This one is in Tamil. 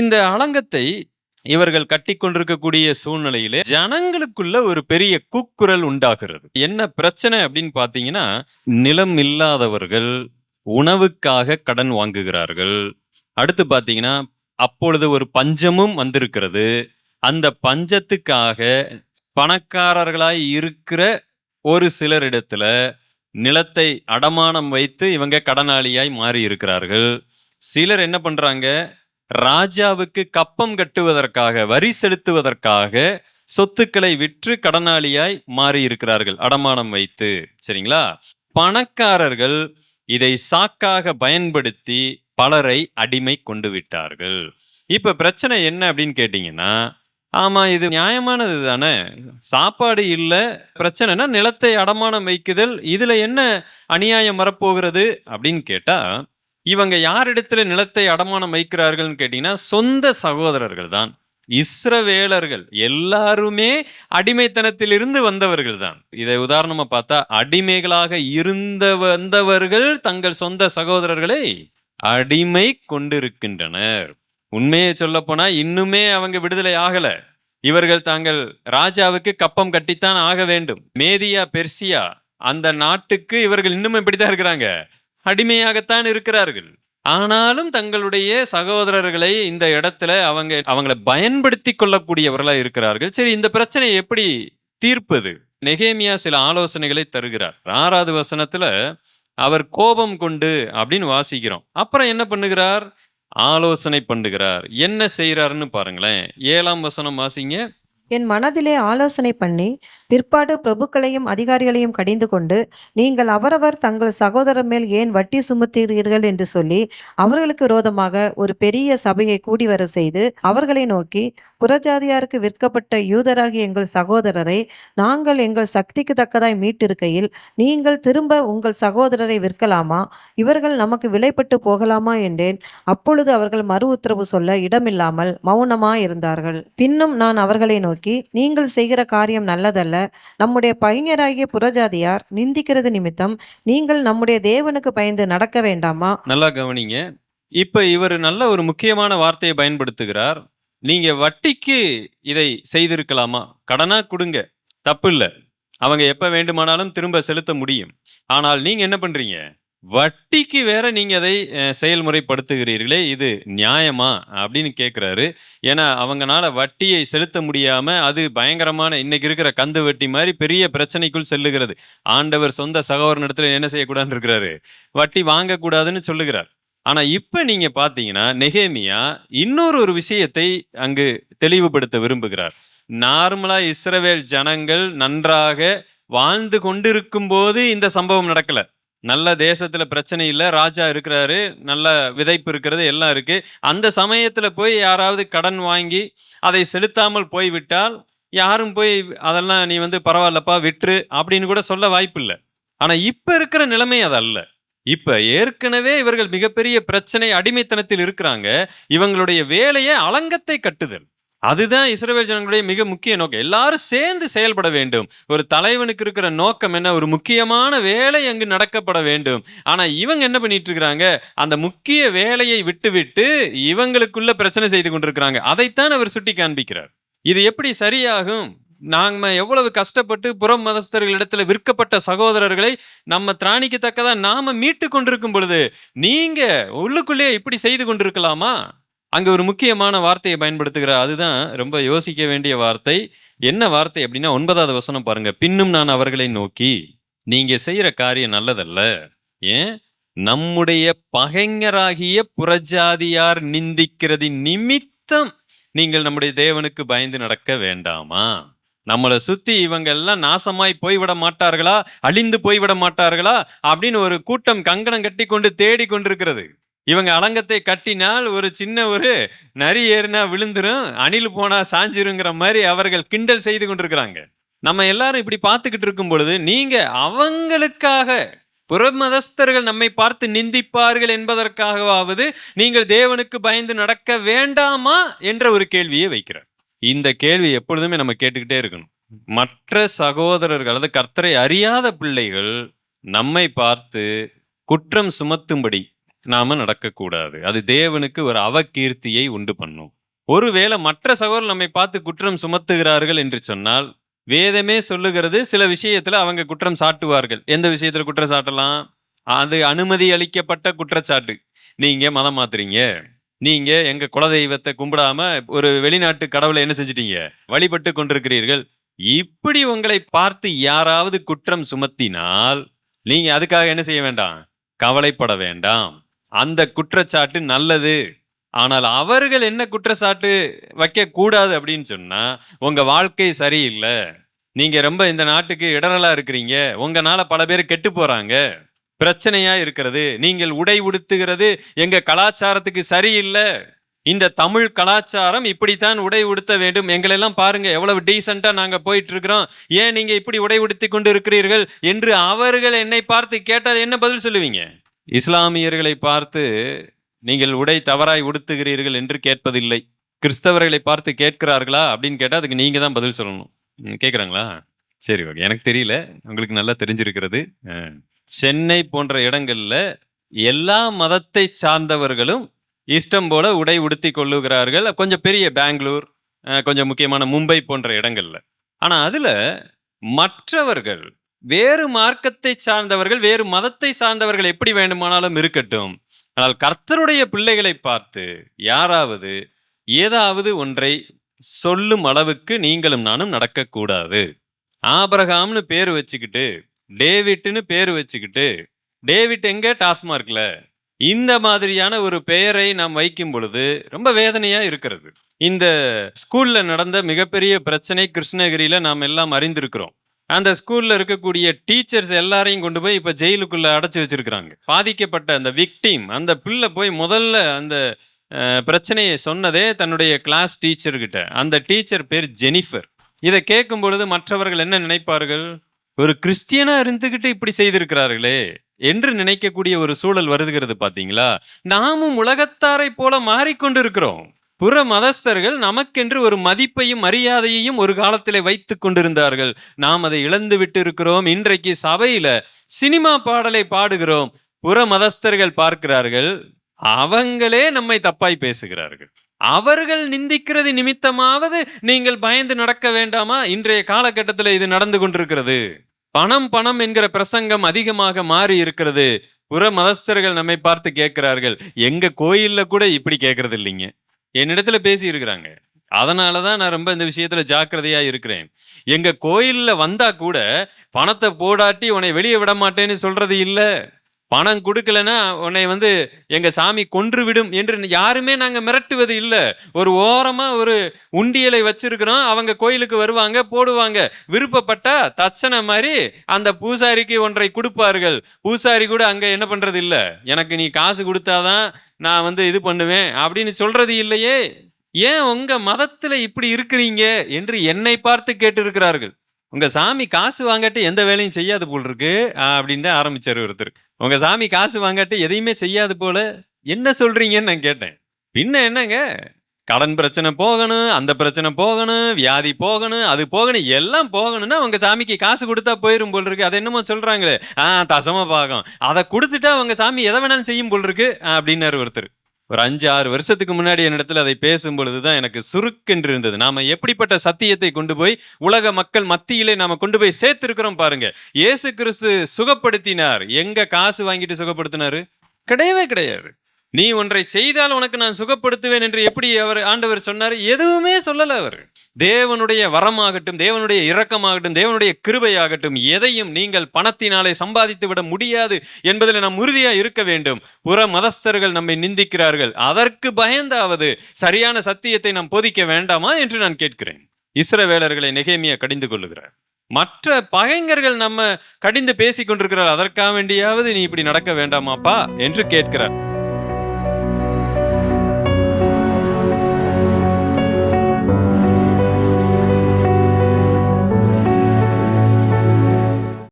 இந்த அலங்கத்தை இவர்கள் கட்டிக்கொண்டிருக்கக்கூடிய சூழ்நிலையிலே ஜனங்களுக்குள்ள ஒரு பெரிய கூக்குரல் உண்டாகிறது. என்ன பிரச்சனை அப்படின்னு பாத்தீங்கன்னா நிலம் இல்லாதவர்கள் உணவுக்காக கடன் வாங்குகிறார்கள். அடுத்து பாத்தீங்கன்னா அப்பொழுது ஒரு பஞ்சமும் வந்திருக்கிறது. அந்த பஞ்சத்துக்காக பணக்காரர்களாய் இருக்கிற ஒரு சிலரிடத்துல நிலத்தை அடமானம் வைத்து இவங்க கடனாளியாய் மாறி இருக்கிறார்கள் சிலர் என்ன பண்றாங்க ராஜாவுக்கு கப்பம் கட்டுவதற்காக வரி செலுத்துவதற்காக சொத்துக்களை விற்று கடனாளியாய் மாறி இருக்கிறார்கள் அடமானம் வைத்து. சரிங்களா? பணக்காரர்கள் இதை சாக்காக பயன்படுத்தி பலரை அடிமை கொண்டு விட்டார்கள். இப்ப பிரச்சனை என்ன அப்படின்னு கேட்டீங்கன்னா ஆமா இது நியாயமானது தானே. சாப்பாடு இல்லை பிரச்சனைனா நிலத்தை அடமானம் வைக்குதல் இதுல என்ன அநியாயம் வரப்போகிறது அப்படின்னு கேட்டா இவங்க யாரிடத்துல நிலத்தை அடமானம் வைக்கிறார்கள்னு கேட்டீங்கன்னா சொந்த சகோதரர்கள் தான் இஸ்ரவேலர்கள் எல்லாருமே அடிமைத்தனத்திலிருந்து வந்தவர்கள் தான் இதை உதாரணமா பார்த்தா அடிமைகளாக இருந்த வந்தவர்கள் தங்கள் சொந்த சகோதரர்களை அடிமை கொண்டிருக்கின்றனர். உண்மையை சொல்ல போனா இன்னுமே அவங்க விடுதலை ஆகல. இவர்கள் தாங்கள் ராஜாவுக்கு கப்பம் கட்டித்தான் ஆக வேண்டும். மேதியா பெர்சியா அந்த நாட்டுக்கு இவர்கள் இன்னும் இப்படிதான் இருக்கிறாங்க. அடிமையாகத்தான் இருக்கிறார்கள். ஆனாலும் தங்களுடைய சகோதரர்களை இந்த இடத்துல அவங்க அவங்கள பயன்படுத்தி கொள்ளக்கூடியவர்களா இருக்கிறார்கள். சரி இந்த பிரச்சனையை எப்படி தீர்ப்பது? நெகேமியா சில ஆலோசனைகளை தருகிறார். ஆறாவது வசனத்துல அவர் கோபம் கொண்டு அப்படின்னு வாசிக்கிறோம். அப்புறம் என்ன பண்ணுகிறார்? ஆலோசனை பண்ணுகிறார். என்ன செய்கிறாருன்னு பாருங்களேன். ஏழாம் வசனம் வாசிங்க. என் மனதிலே ஆலோசனை பண்ணி பிற்பாடு பிரபுக்களையும் அதிகாரிகளையும் கடிந்து கொண்டு நீங்கள் அவரவர் தங்கள் சகோதரர் மேல் ஏன் வட்டி சுமத்துகிறீர்கள் என்று சொல்லி அவர்களுக்கு விரோதமாக ஒரு பெரிய சபையை கூடி வர செய்து அவர்களை நோக்கி புறஜாதியாருக்கு விற்கப்பட்ட யூதராகி எங்கள் சகோதரரை நாங்கள் எங்கள் சக்திக்கு தக்கதாய் மீட்டிருக்கையில் நீங்கள் திரும்ப உங்கள் சகோதரரை விற்கலாமா? இவர்கள் நமக்கு விலைப்பட்டு போகலாமா? என்றேன். அப்பொழுது அவர்கள் மறு உத்தரவு சொல்ல இடமில்லாமல் மௌனமாயிருந்தார்கள். பின்னும் நான் அவர்களை நோக்கி நீங்கள் செய்கிற காரியம் நல்லதல்ல. நம்முடைய பையனராகிய புறஜாதியார் நிந்திக்கிறது நிமித்தம் நீங்கள் நம்முடைய தேவனுக்கு பயந்து நடக்க வேண்டாமா? நல்லா கவனிங்க. இப்ப இவர் நல்ல ஒரு முக்கியமான வார்த்தையை பயன்படுத்துகிறார். நீங்க வட்டிக்கு இதை செய்திருக்கலாமா? கடனா கொடுங்க. தப்பு இல்லை அவங்க எப்ப வேண்டுமானாலும் திரும்ப செலுத்த முடியும். ஆனால் நீங்க என்ன பண்றீங்க? வட்டிக்கு வேற நீங்க அதை செயல்முறைப்படுத்துகிறீர்களே இது நியாயமா? அப்படின்னு கேட்குறாரு ஏன்னா அவங்கனால வட்டியை செலுத்த முடியாம அது பயங்கரமான இன்னைக்கு இருக்கிற கந்து வட்டி மாதிரி பெரிய பிரச்சனைக்குள் செல்லுகிறது. ஆண்டவர் சொந்த சகோதரனிடத்துல என்ன செய்யக்கூடாதுன்னு இருக்கிறாரு. வட்டி வாங்கக்கூடாதுன்னு சொல்லுகிறார். ஆனா இப்ப நீங்க பாத்தீங்கன்னா நெகேமியா இன்னொரு ஒரு விஷயத்தை அங்கு தெளிவுபடுத்த விரும்புகிறார். நார்மலா இஸ்ரவேல் ஜனங்கள் நன்றாக வாழ்ந்து கொண்டிருக்கும் போது இந்த சம்பவம் நடக்கல. நல்ல தேசத்துல பிரச்சனை இல்லை ராஜா இருக்கிறாரு நல்ல விதைப்பு இருக்கிறது எல்லாம் இருக்கு. அந்த சமயத்துல போய் யாராவது கடன் வாங்கி அதை செலுத்தாமல் போய்விட்டால் யாரும் போய் அதெல்லாம் நீ வந்து பரவாயில்லப்பா விட்டுரு அப்படின்னு கூட சொல்ல வாய்ப்பு இல்லை ஆனா இப்ப இருக்கிற நிலைமை அது அல்ல. இப்ப ஏற்கனவே இவர்கள் மிகப்பெரிய பிரச்சனை அடிமைத்தனத்தில் இருக்கிறாங்க. இவங்களுடைய வேலையை அலங்கத்தை கட்டுதல். அதுதான் இஸ்ரவேல் ஜனங்களுடைய மிக முக்கிய நோக்கம். எல்லாரும் சேர்ந்து செயல்பட வேண்டும். ஒரு தலைவனுக்கு இருக்கிற நோக்கம் என்ன? ஒரு முக்கியமான வேலை அங்கு நடக்கப்பட வேண்டும். ஆனா இவங்க என்ன பண்ணிட்டு இருக்கிறாங்க அந்த முக்கிய வேலையை விட்டுவிட்டு இவங்களுக்குள்ள பிரச்சனை செய்து கொண்டிருக்கிறாங்க. அதைத்தான் அவர் சுட்டி காண்பிக்கிறார். இது எப்படி சரியாகும்? நாம எவ்வளவு கஷ்டப்பட்டு புறம் மதஸ்தர்களிடத்துல விற்கப்பட்ட சகோதரர்களை நம்ம திராணிக்கத்தக்கதா நாம மீட்டு கொண்டிருக்கும் பொழுது நீங்க உள்ளுக்குள்ளேயே இப்படி செய்து கொண்டிருக்கலாமா? அங்க ஒரு முக்கியமான வார்த்தையை பயன்படுத்துகிறார் அதுதான் ரொம்ப யோசிக்க வேண்டிய வார்த்தை. என்ன வார்த்தை அப்படின்னா ஒன்பதாவது வசனம் பாருங்க. பின்னும் நான் அவர்களை நோக்கி நீங்க செய்யற காரியம் நல்லதல்ல. ஏன்? நம்முடைய பகைஞராகிய புறஜாதியார் நிந்திக்கிறது நிமித்தம் நீங்கள் நம்முடைய தேவனுக்கு பயந்து நடக்க வேண்டாமா? நம்மளை சுத்தி இவங்க எல்லாம் நாசமாய் போய்விட மாட்டார்களா? அழிந்து போய்விட மாட்டார்களா? அப்படின்னு ஒரு கூட்டம் கங்கணம் கட்டி கொண்டு தேடி கொண்டிருக்கிறது இவங்க அலங்கத்தை கட்டினால் ஒரு சின்ன ஒரு நரி ஏறினா விழுந்துரும் அணில் போனா சாஞ்சிருங்கிற மாதிரி அவர்கள் கிண்டல் செய்து கொண்டிருக்கிறாங்க. நம்ம எல்லாரும் இப்படி பார்த்துக்கிட்டு இருக்கும் பொழுது நீங்க அவங்களுக்காக புறமதஸ்தர்கள் நம்மை பார்த்து நிந்திப்பார்கள் என்பதற்காகவாவது நீங்கள் தேவனுக்கு பயந்து நடக்க வேண்டாமா என்ற ஒரு கேள்வியை வைக்கிறார். இந்த கேள்வி எப்பொழுதுமே நம்ம கேட்டுக்கிட்டே இருக்கணும். மற்ற சகோதரர்கள் அதாவது கர்த்தரை அறியாத பிள்ளைகள் நம்மை பார்த்து குற்றம் சுமத்தும்படி நாம நடக்கக்கூடாது. அது தேவனுக்கு ஒரு அவகீர்த்தியை உண்டு பண்ணும். ஒருவேளை மற்ற சகோதரர் நம்மை பார்த்து குற்றம் சுமத்துகிறார்கள் என்று சொன்னால் வேதமே சொல்லுகிறது சில விஷயத்துல அவங்க குற்றம் சாட்டுவார்கள். எந்த விஷயத்துல குற்றம் சாட்டலாம்? அது அனுமதி அளிக்கப்பட்ட குற்றச்சாட்டு. நீங்க மதம் மாத்துறீங்க. நீங்க எங்க குலதெய்வத்தை கும்பிடாம ஒரு வெளிநாட்டு கடவுளை என்ன செஞ்சிட்டீங்க? வழிபட்டு கொண்டிருக்கிறீர்கள். இப்படி உங்களை பார்த்து யாராவது குற்றம் சுமத்தினால் நீங்க அதுக்காக என்ன செய்ய வேண்டாம்? கவலைப்பட வேண்டாம். அந்த குற்றச்சாட்டு நல்லது. ஆனால் அவர்கள் என்ன குற்றச்சாட்டு வைக்க கூடாது அப்படின்னு சொன்னா உங்க வாழ்க்கை சரியில்லை. நீங்க ரொம்ப இந்த நாட்டுக்கு இடரலா இருக்கிறீங்க. உங்களால் பல பேர் கெட்டு போறாங்க. பிரச்சனையா இருக்கிறது. நீங்கள் உடை உடுத்துகிறது எங்க கலாச்சாரத்துக்கு சரியில்லை. இந்த தமிழ் கலாச்சாரம் இப்படித்தான் உடை உடுத்த வேண்டும். எங்களெல்லாம் பாருங்க எவ்வளவு டீசெண்டா நாங்க போயிட்டு இருக்கிறோம். ஏன் நீங்க இப்படி உடை உடுத்தி கொண்டு இருக்கிறீர்கள்? என்று அவர்கள் என்னை பார்த்து கேட்டால் என்ன பதில் சொல்லுவீங்க? இஸ்லாமியர்களை பார்த்து நீங்கள் உடை தவறாய் உடுத்துகிறீர்கள் என்று கேட்பதில்லை. கிறிஸ்தவர்களை பார்த்து கேட்கிறார்களா அப்படின்னு கேட்டால் அதுக்கு நீங்கள் தான் பதில் சொல்லணும். ம், சரி ஓகே. எனக்கு தெரியல. உங்களுக்கு நல்லா தெரிஞ்சிருக்கிறது. சென்னை போன்ற இடங்களில் எல்லா மதத்தை சார்ந்தவர்களும் இஷ்டம் போல உடை உடுத்தி கொள்ளுகிறார்கள். கொஞ்சம் பெரிய பெங்களூர் கொஞ்சம் முக்கியமான மும்பை போன்ற இடங்களில். ஆனால் அதில் மற்றவர்கள் வேறு மார்க்கத்தை சார்ந்தவர்கள் வேறு மதத்தை சார்ந்தவர்கள் எப்படி வேண்டுமானாலும் இருக்கட்டும். ஆனால் கர்த்தருடைய பிள்ளைகளை பார்த்து யாராவது ஏதாவது ஒன்றை சொல்லும் அளவுக்கு நீங்களும் நானும் நடக்கக்கூடாது. ஆபரகாம்னு பேர் வச்சுக்கிட்டு டேவிட்னு பேர் வச்சுக்கிட்டு டேவிட் எங்க? டாஸ்மார்க்ல. இந்த மாதிரியான ஒரு பெயரை நாம் வைக்கும் பொழுது ரொம்ப வேதனையா இருக்கிறது. இந்த ஸ்கூல்ல நடந்த மிகப்பெரிய பிரச்சனை கிருஷ்ணகிரியில நாம் எல்லாம் அறிந்திருக்கிறோம். அந்த ஸ்கூல்ல இருக்கக்கூடிய டீச்சர்ஸ் எல்லாரையும் கொண்டு போய் இப்ப ஜெயிலுக்குள்ள அடைச்சு வச்சிருக்கிறாங்க. பாதிக்கப்பட்ட அந்த விக்டீம் அந்த பிள்ளை போய் முதல்ல அந்த பிரச்சனையை சொன்னதே தன்னுடைய கிளாஸ் டீச்சர்கிட்ட அந்த டீச்சர் பேர் ஜெனிஃபர். இதை கேட்கும் பொழுது மற்றவர்கள் என்ன நினைப்பார்கள்? ஒரு கிறிஸ்டியனா இருந்துகிட்டு இப்படி செய்திருக்கிறார்களே என்று நினைக்கக்கூடிய ஒரு சூழல் வருதுகிறது பாத்தீங்களா? நாமும் உலகத்தாரை போல மாறிக்கொண்டிருக்கிறோம். புற மதஸ்தர்கள் நமக்கென்று ஒரு மதிப்பையும் மரியாதையையும் ஒரு காலத்தில் வைத்து கொண்டிருந்தார்கள். நாம் அதை இழந்து விட்டு இருக்கிறோம் இன்றைக்கு சபையில சினிமா பாடலை பாடுகிறோம். புற மதஸ்தர்கள் பார்க்கிறார்கள். அவங்களே நம்மை தப்பாய் பேசுகிறார்கள். அவர்கள் நிந்திக்கிறது நிமித்தமாவது நீங்கள் பயந்து நடக்க வேண்டாமா? இன்றைய காலகட்டத்தில் இது நடந்து கொண்டிருக்கிறது. பணம் பணம் என்கிற பிரசங்கம் அதிகமாக மாறி இருக்கிறது. புற மதஸ்தர்கள் நம்மை பார்த்து கேட்கிறார்கள். எங்க கோயில்ல கூட இப்படி கேட்கறது இல்லைங்க என்னிடத்துல பேசியிருக்கிறாங்க. அதனால தான் நான் ரொம்ப இந்த விஷயத்துல ஜாக்கிரதையா இருக்கிறேன். எங்க கோயில்ல வந்தா கூட பணத்தை போடாட்டி உன்னை வெளியே விட மாட்டேன்னு சொல்றது இல்லை. பணம் கொடுக்கலன்னா உன்னை வந்து எங்க சாமி கொன்று விடும் என்று யாருமே நாங்க மிரட்டுவது இல்லை. ஒரு ஓரமா ஒரு உண்டியலை வச்சிருக்கிறோம். அவங்க கோயிலுக்கு வருவாங்க போடுவாங்க. விருப்பப்பட்டா தச்சனை மாதிரி அந்த பூசாரிக்கு ஒன்றை கொடுப்பார்கள். பூசாரி கூட அங்க என்ன பண்றது இல்ல. எனக்கு நீ காசு கொடுத்தாதான் நான் வந்து இது பண்ணுவேன் அப்படின்னு சொல்றது இல்லையே. ஏன் உங்க மதத்துல இப்படி இருக்கிறீங்க என்று என்னை பார்த்து கேட்டிருக்கிறார்கள். உங்க சாமி காசு வாங்கட்டு எந்த வேலையும் செய்யாது போல் இருக்கு அப்படின்னு தான் ஆரம்பிச்சாரு ஒருத்தர். உங்க சாமி காசு வாங்கட்டு எதையுமே செய்யாது போல என்ன சொல்றீங்கன்னு நான் கேட்டேன். பின்ன என்னங்க? கடன் பிரச்சனை போகணும் அந்த பிரச்சனை போகணும் வியாதி போகணும் அது போகணும் எல்லாம் போகணும்னா உங்கள் சாமிக்கு காசு கொடுத்தா போயிரும் போல் இருக்கு. அது என்னமோ சொல்றாங்களே. ஆ தசம பாகம். அதை கொடுத்துட்டா உங்கள் சாமி எதை வேணாலும் செய்யும் போல் இருக்கு அப்படின்னாரு ஒருத்தர். ஒரு அஞ்சு ஆறு வருஷத்துக்கு முன்னாடி என்னிடத்துல அதை பேசும் பொழுதுதான் எனக்கு சுருக்கென்று இருந்தது நாம எப்படிப்பட்ட சத்தியத்தை கொண்டு போய் உலக மக்கள் மத்தியிலே நாம கொண்டு போய் சேர்த்திருக்கிறோம் பாருங்க. இயேசு கிறிஸ்து சுகப்படுத்தினார். எங்க காசு வாங்கிட்டு சுகப்படுத்தினாரு? கிடையவே கிடையாது. நீ ஒன்றை செய்தால் உனக்கு நான் சுகப்படுத்துவேன் என்று எப்படி அவர் ஆண்டவர் சொன்னார்? எதுவுமே சொல்லல அவர். தேவனுடைய வரமாகட்டும் தேவனுடைய இரக்கமாகட்டும் தேவனுடைய கிருபையாகட்டும் எதையும் நீங்கள் பணத்தினாலே சம்பாதித்து விட முடியாது என்பதில் நாம் உறுதியா இருக்க வேண்டும். புற மதஸ்தர்கள் நம்மை நிந்திக்கிறார்கள். அதற்கு பயந்தாவது சரியான சத்தியத்தை நாம் போதிக்க வேண்டாமா என்று நான் கேட்கிறேன். இஸ்ரவேலர்களை நெகேமியா கடிந்து கொள்ளுகிறார். மற்ற பகைஞர்கள் நம்ம கடிந்து பேசிக் கொண்டிருக்கிறார் அதற்காக வேண்டியாவது நீ இப்படி நடக்க வேண்டாமாப்பா என்று கேட்கிறார்.